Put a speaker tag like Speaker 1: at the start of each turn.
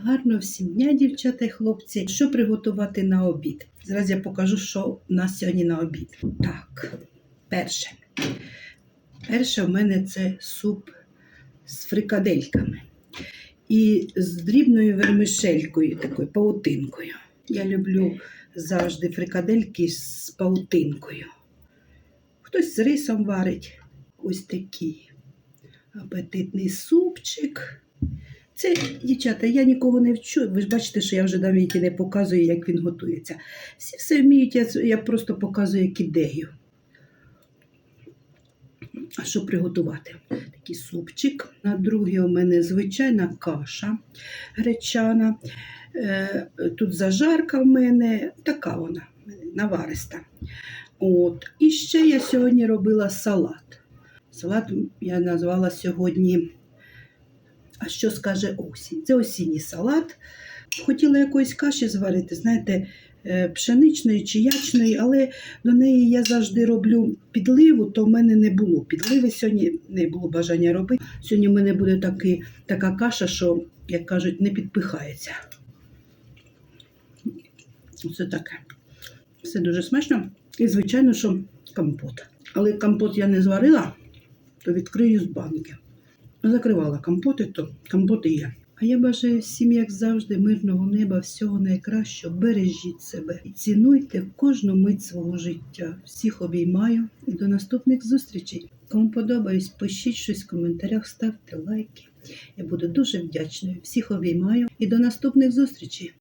Speaker 1: Гарно всім дня, дівчата і хлопці. Що приготувати на обід? Зараз я покажу, що у нас сьогодні на обід. Так, перше. Перше в мене це суп з фрикадельками і з дрібною вермишелькою, такою паутинкою. Я люблю завжди фрикадельки з паутинкою. Хтось з рисом варить ось такий апетитний супчик. Це, дівчата, я нікого не вчу. Ви ж бачите, що я вже навіть і не показую, як він готується. Всі все вміють, я, я просто показую як ідею. А що приготувати? Такий супчик. На другий у мене звичайна каша гречана. Е, Тут зажарка в мене, така вона, навариста. От. І ще я сьогодні робила салат. Салат я назвала сьогодні. А що скаже осінь? Це осінній салат. Хотіла якоїсь каші зварити, знаєте, е, пшеничної чи ячної, але до неї я завжди роблю підливу, то в мене не було підливи. Сьогодні не було бажання робити. Сьогодні в мене буде такий, така каша, що, як кажуть, не підпихається. Це таке. Все дуже смачно. І, звичайно, що компот. Але компот я не зварила, то відкрию з банки. Закривала компоти, то компоти є. А я бажаю всім, як завжди, мирного неба, всього найкращого. Бережіть себе і цінуйте кожну мить свого життя. Всіх обіймаю і до наступних зустрічей. Кому подобаюсь, пишіть щось в коментарях, ставте лайки. Я буду дуже вдячною. Всіх обіймаю і до наступних зустрічей.